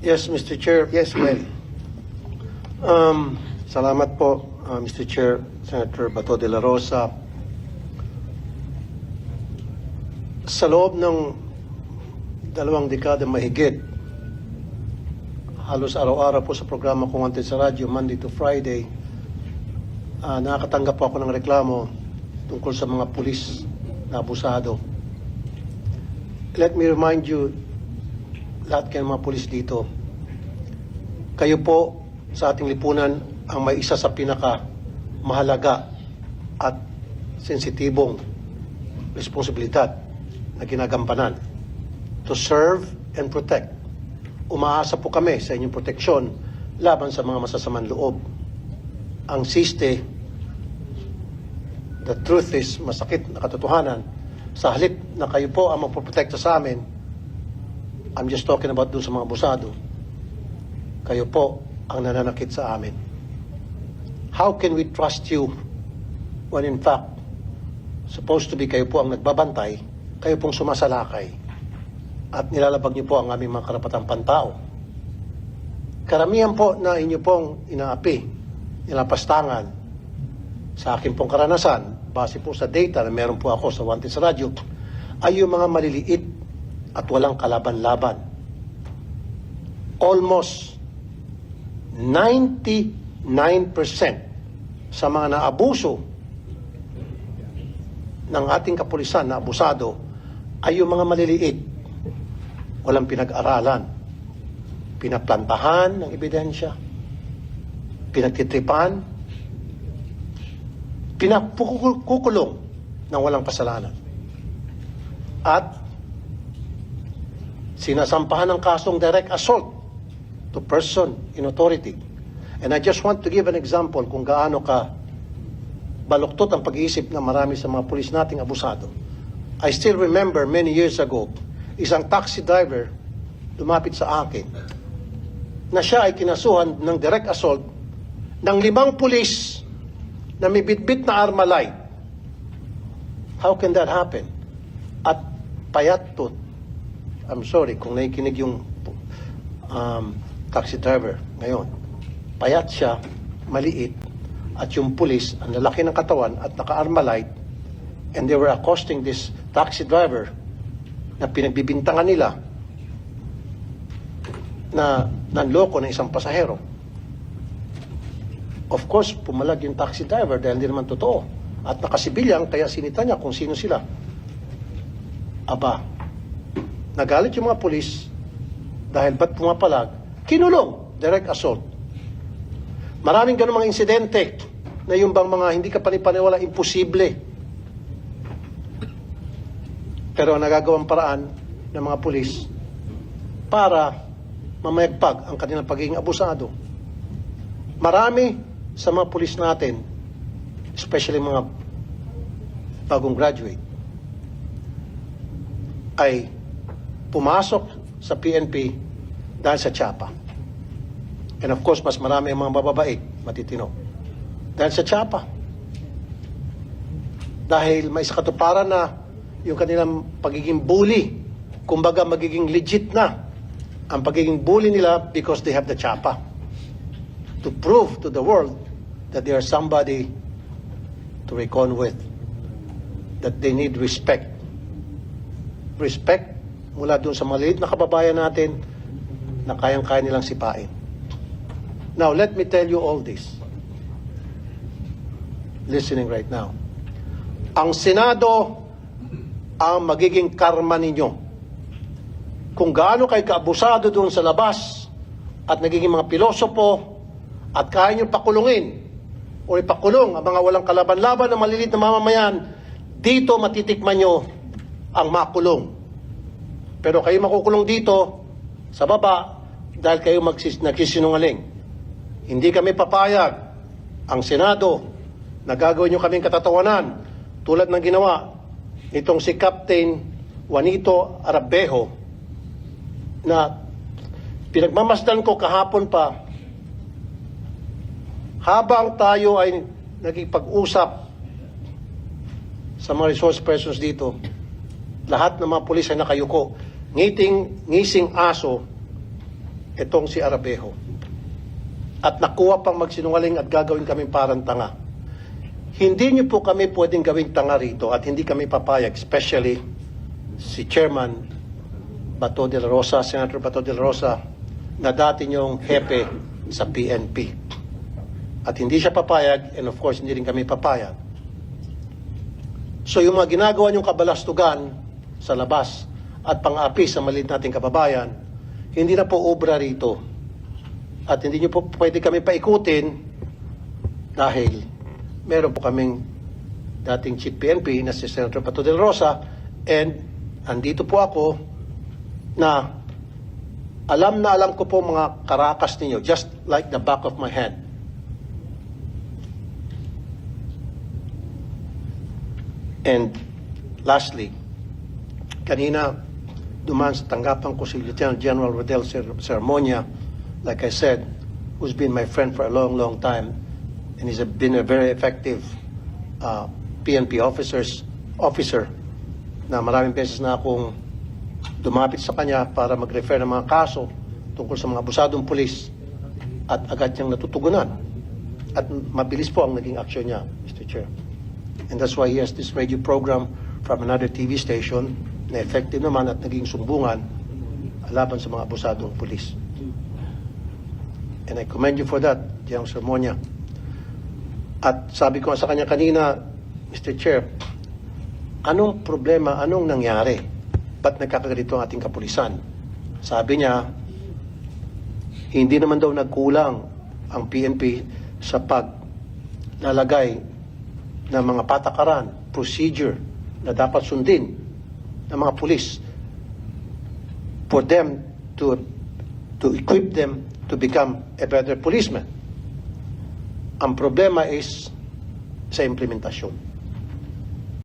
Yes, Mr. Chair. Yes, well. Um, salamat po, uh, Mr. Chair, Senator Bato de la Rosa. Sa loob ng dalawang dekada mahigit, halos araw-araw po sa programa kong Wanted sa radyo, Monday to Friday, ah, nakakatanggap po ako ng reklamo tungkol sa mga pulis na abusado. Let me remind you, lahat kayo mga pulis dito, kayo po sa ating lipunan ang may isa sa pinaka mahalaga at sensitibong responsibilidad na ginagampanan to serve and protect. Umaasa po kami sa inyong proteksyon laban sa mga masasamang loob. Ang siste, the truth is, masakit na katotohanan, sa halip na kayo po ang magpoprotekta sa amin, I'm just talking about dun sa mga abusado, kayo po ang nananakit sa amin. How can we trust you when in fact, supposed to be kayo po ang nagbabantay, kayo pong sumasalakay at nilalabag niyo po ang aming mga karapatang pantao. Karamihan po na inyo pong inaapi, nilapastangan sa akin pong karanasan, base po sa data na meron po ako sa Wanted sa Radyo, ay yung mga maliliit at walang kalaban-laban. Almost 99% sa mga naabuso ng ating kapulisan na abusado ay yung mga maliliit. Walang pinag-aralan. Pinaplantahan ng ebidensya. Pinagtitripan. Pinakukulong ng walang kasalanan. At sinasampahan ng kasong direct assault to person in authority. And I just want to give an example kung gaano ka baluktot ang pag-iisip ng marami sa mga pulis nating abusado. I still remember many years ago, isang taxi driver lumapit sa akin na siya ay kinasuhan ng direct assault ng limang pulis na may bitbit na armalite. How can that happen? At payat. I'm sorry kung nakikinig yung um, taxi driver ngayon. Payat siya, maliit, at yung pulis, ang lalaki ng katawan at naka-armalite, and they were accosting this taxi driver na pinagbibintangan nila na nanloko ng isang pasahero. Of course, pumalag yung taxi driver dahil hindi naman totoo. At nakasibilyang, kaya sinita niya kung sino sila. Aba, nagalit yung mga pulis dahil ba't pumapalag? Kinulong, direct assault. Maraming ganun mga insidente na yung bang mga hindi ka panipaniwala, imposible. Pero ang nagagawang paraan ng mga pulis para mamayagpag ang kanilang pagiging abusado. Marami sa mga pulis natin, especially mga bagong graduate, ay pumasok sa PNP dahil sa tsapa. And of course, mas marami ang mga bababait, matitino. Dahil sa tsapa. Dahil may katuparan na yung kanilang pagiging bully, kumbaga magiging legit na ang pagiging bully nila because they have the tsapa. To prove to the world that they are somebody to reckon with. That they need respect. Respect mula dun sa maliit na kababayan natin na kayang-kaya nilang sipain. Now, let me tell you all this. Listening right now. Ang Senado ang magiging karma ninyo. Kung gaano kayo kaabusado doon sa labas at nagiging mga pilosopo at kaya nyo pakulungin o ipakulong ang mga walang kalaban-laban na malilit na mamamayan, dito matitikman nyo ang makulong. Pero kayo makukulong dito sa baba dahil kayo magsis- nagsisinungaling. Hindi kami papayag ang Senado na gagawin nyo kaming katatawanan tulad ng ginawa nitong si Captain Juanito Arabejo na pinagmamasdan ko kahapon pa habang tayo ay nagipag-usap sa mga resource persons dito, lahat ng mga pulis ay nakayuko. Ngiting, ngising aso itong si Arabejo at nakuha pang magsinungaling at gagawin kaming parang tanga. Hindi niyo po kami pwedeng gawing tanga rito at hindi kami papayag, especially si Chairman Bato de la Rosa, Senator Bato de la Rosa, na dati niyong hepe sa PNP. At hindi siya papayag, and of course, hindi rin kami papayag. So yung mga ginagawa niyong kabalastugan sa labas at pang-api sa maliit nating kababayan, hindi na po obra rito. At hindi niyo po pwede kami paikutin dahil meron po kaming dating chief PNP na si Senator Pato del Rosa and andito po ako na alam na alam ko po mga karakas ninyo just like the back of my hand. And lastly, kanina dumaan sa tanggapan ko si Lieutenant General Rodel Cermonia, like I said, who's been my friend for a long, long time, and he's a- been a very effective uh, PNP officers, officer na maraming beses na akong dumapit sa kanya para mag-refer ng mga kaso tungkol sa mga abusadong pulis at agad niyang natutugunan. At mabilis po ang naging aksyon niya, Mr. Chair. And that's why he has this radio program from another TV station na effective naman at naging sumbungan laban sa mga abusadong pulis. And I commend you for that, Diang Sermonia. At sabi ko sa kanya kanina, Mr. Chair, anong problema, anong nangyari? Ba't nagkakaganito ang ating kapulisan? Sabi niya, hindi naman daw nagkulang ang PNP sa paglalagay ng mga patakaran, procedure na dapat sundin ng mga pulis for them to to equip them to become a better policeman. Ang problema is sa implementasyon.